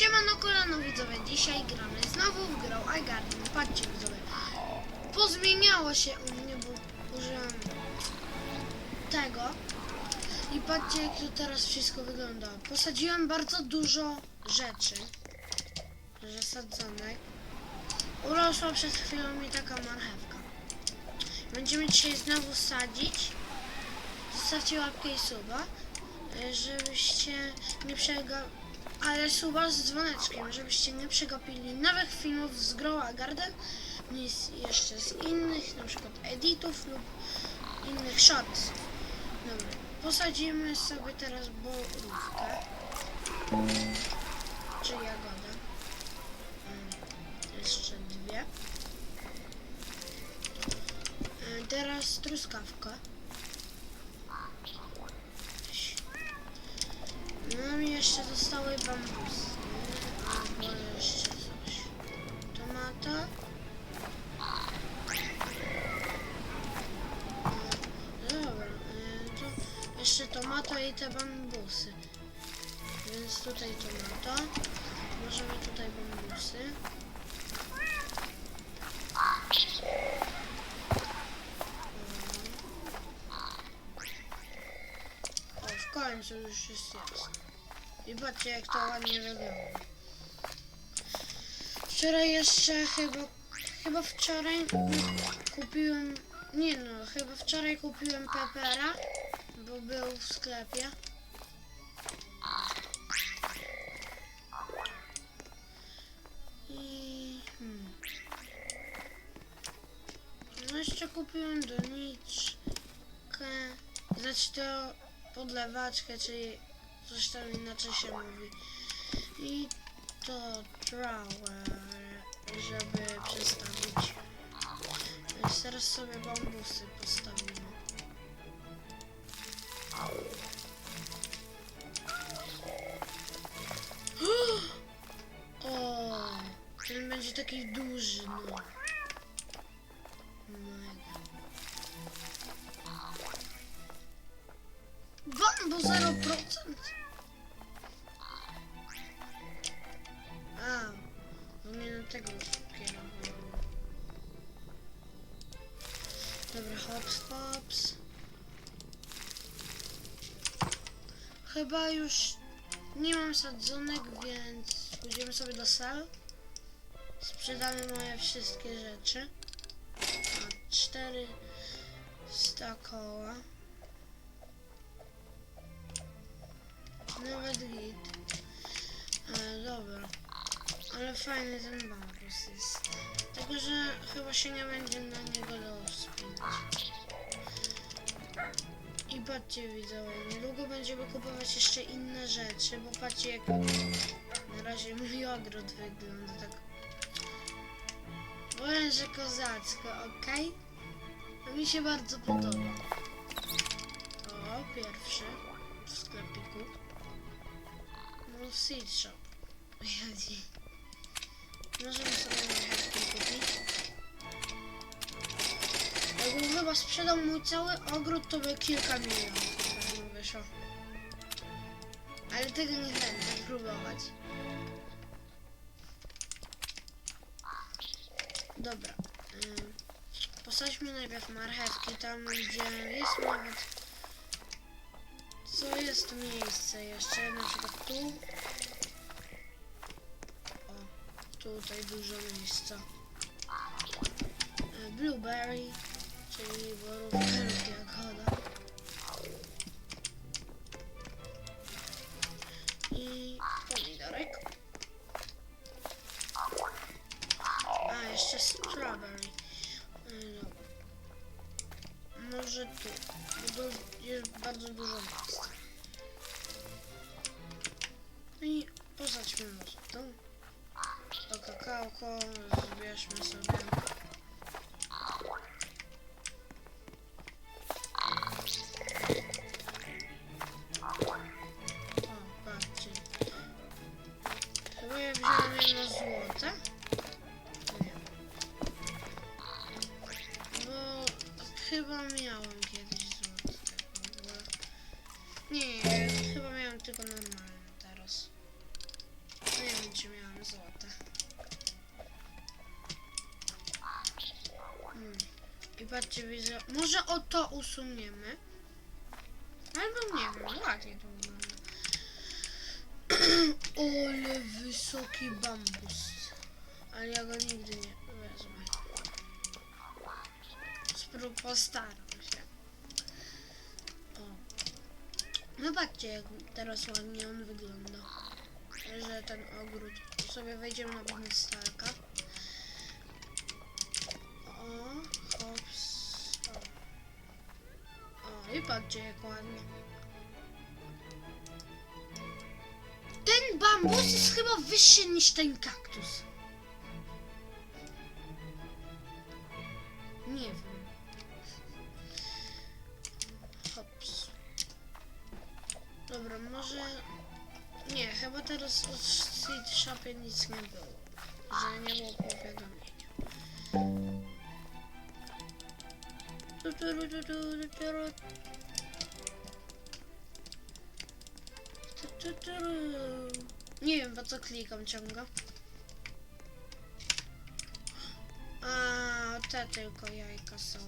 Siemano kolano widzowie, dzisiaj gramy znowu w grą iGarden. Patrzcie widzowie, pozmieniało się u mnie, bo użyłem tego. I patrzcie jak to teraz wszystko wygląda. Posadziłem bardzo dużo rzeczy, zasadzonek. Urosła przed chwilą mi taka marchewka. Będziemy dzisiaj znowu sadzić. Zostawcie łapkę i suba, y, żebyście nie przega... Ale suba z dzwoneczkiem, żebyście nie przegapili nowych filmów z Grow Garden, nic jeszcze z innych, na przykład editów lub innych shorts. Dobra, posadzimy sobie teraz borówkę, czy jagodę. Mm, Jeszcze dwie. Y, Teraz truskawka. No mi jeszcze zostały bambusy. Albo jeszcze coś. Tomato. No, Dobra, y, to jeszcze tomato i te bambusy. Więc tutaj tomato. Możemy tutaj bambusy. Końcu już jest jasne. I patrzcie jak to ładnie wygląda. Wczoraj jeszcze chyba, chyba wczoraj kupiłem, nie no, chyba wczoraj kupiłem pepera, bo był w sklepie. I hmm. No jeszcze kupiłem doniczkę, znaczy to podlewaczkę, czyli coś tam inaczej się mówi. I to trauer, żeby przestawić. Więc teraz sobie bambusy postawimy. O, ten będzie taki duży, no. 0%. A, powinienem tego kierować. Dobra, hops, hops. Chyba już nie mam sadzonek, więc pójdziemy sobie do sal. Sprzedamy moje wszystkie rzeczy. A cztery sta koła. Nawet git. E, dobra. Ale fajny ten bambus jest. Tylko, że chyba się nie będzie na niego dało wspinać. I patrzcie widzowie, niedługo będziemy kupować jeszcze inne rzeczy, bo patrzcie jak na razie mój ogród wygląda tak. Powiem, że kozacko, ok? To mi się bardzo podoba. O, pierwszy w sklepiku. No, seed shop. Możemy sobie marchewki kupić. Jakbym chyba sprzedał mój cały ogród, to by kilka milionów wyszło. Ale tego nie będę próbować. Dobra. Posadźmy najpierw marchewki tam, gdzie jest nawet... Jest miejsce jeszcze? Na przykład tu. O, tutaj dużo miejsca. E, Blueberry, czyli borówka lub jagoda. I pomidorek. A, jeszcze strawberry. E, dobra. Może tu, bo tu jest bardzo dużo miejsca. No i posadźmy może tu. To kakałko, zbierzmy sobie. O, patrzcie. Chyba ja wziąłem jedno złote. Nie. Bo chyba miałem kiedyś złote. Nie, chyba miałem tylko normalne No. Hmm. I patrzcie, widzę. Może o to usuniemy. Albo nie wiem, ładnie to wygląda. Ole wysoki bambus. Ale ja go nigdy nie wezmę. Sprób postaram się. O. No patrzcie, jak teraz ładnie on wygląda. Że ten ogród. Sobie wejdziemy na Binnystalka. O, hops. O. i patrzcie jak ładnie. Ten bambus jest chyba wyższy niż ten kaktus. Nie wiem. Hops. Dobra, może... Nie, chyba teraz Seed Shopie nic nie było. Że nie było powiadomienia. Nie wiem po co klikam ciągle. A te tylko jajka są.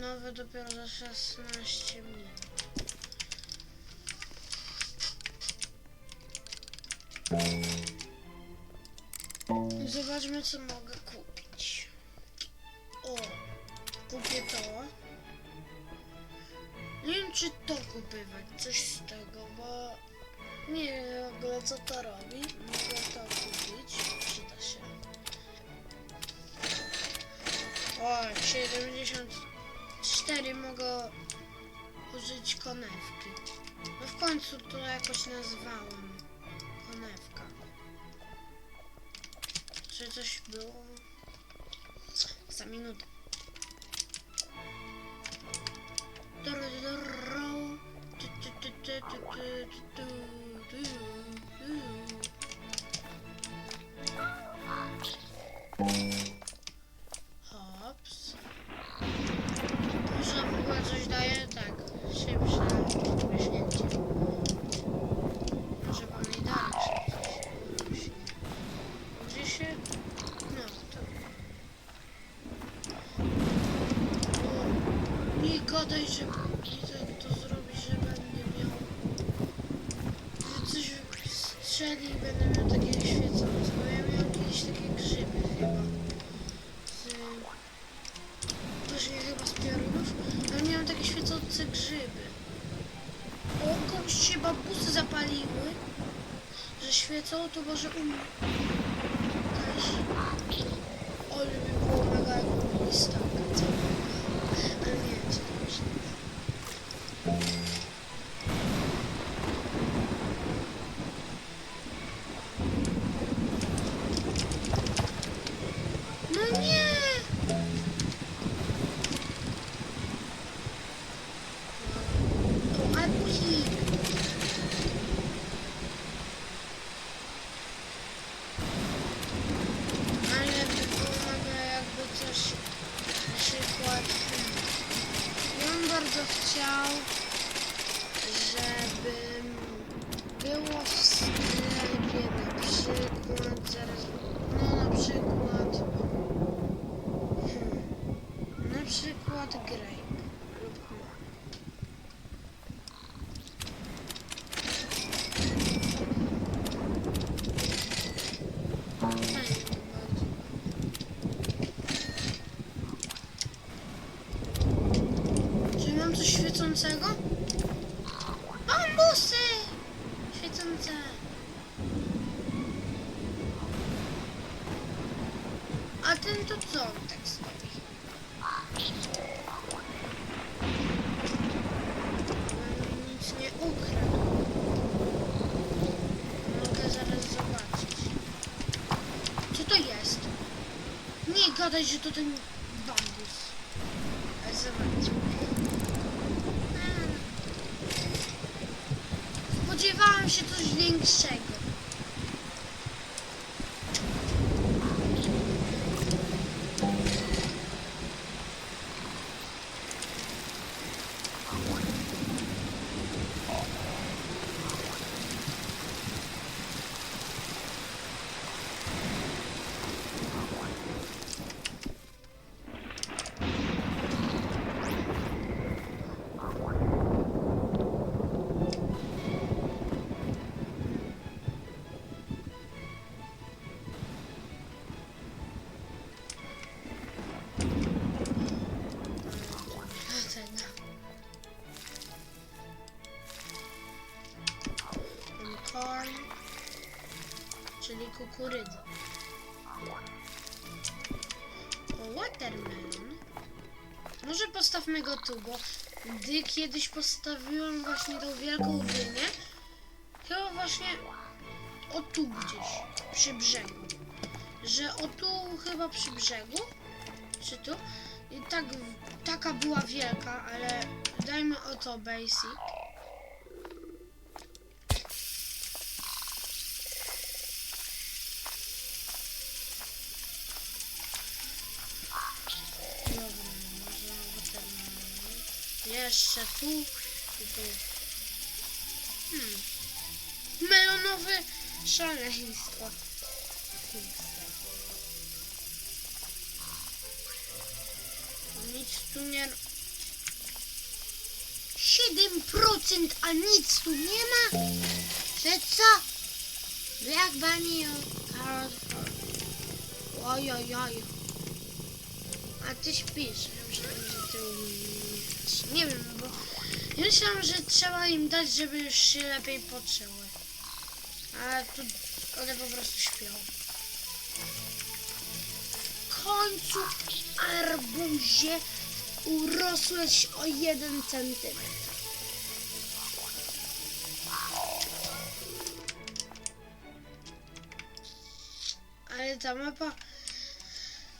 Nowe dopiero za 16 minut. Zobaczmy co mogę kupić. O, kupię to. Nie wiem czy to kupywać, coś z tego, bo nie wiem w ogóle co to robi. Mogę to kupić, przyda się. O, 74 mogę użyć konewki. No w końcu to jakoś nazwałem. Coś było? Za minutę. Dororo. Tu, i będę miał takie świecące. Bo ja miałem kiedyś takie grzyby chyba. Z... Właśnie chyba z piorunów. Ale miałem takie świecące grzyby. O, komuś się babusy zapaliły. Że świecą, to może umrę. Jakaś... Ale by było mega jak mieli staka całego. Ale nie wiem, co to myślę. No nie! O, Albuzik! Ale by pomaga jakby coś na przykład hmm, ja bym bardzo chciał żeby było w sklepie na przykład zaraz no na przykład hmm, na przykład grape lub mora. Fajnie by bardzo. Czy mam coś świecącego? Bambusy! Świecące. A ten to co on tak stoi? On mi nic nie ukradł. Mogę zaraz zobaczyć. Co to jest? Nie gadaj, że to ten bambus. Zobaczmy. Spodziewałem się coś większego. O, watermelon. Może postawmy go tu, bo gdy kiedyś postawiłem właśnie tą wielką dynię, chyba właśnie o tu gdzieś, przy brzegu. Że o tu chyba przy brzegu, czy tu? I tak, taka była wielka, ale dajmy o to basic. Dobra, może watermelon. Jeszcze tu i tu. Hmm. Melonowe szaleństwo. Nic tu nie... 7%, a nic tu nie ma? Że co? Black Bunny Carrot Oj, oj, oj. A ty śpisz. Myślałem, że ty umiesz. Nie wiem, bo ja myślałam, że trzeba im dać, żeby już się lepiej poczuły. Ale tu one po prostu śpią. W końcu arbuzie urosłeś o jeden centymetr. Ale ta mapa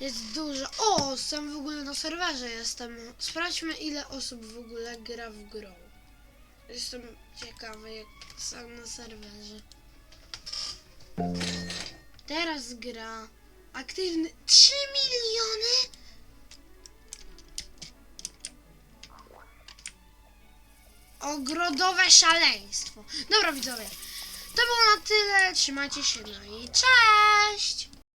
jest duża. O, sam w ogóle na serwerze jestem. Sprawdźmy ile osób w ogóle gra w grę. Jestem ciekawy jak sam na serwerze. Teraz gra aktywny 3 miliony. Ogrodowe szaleństwo. Dobra widzowie, to było na tyle. Trzymajcie się, no i cześć!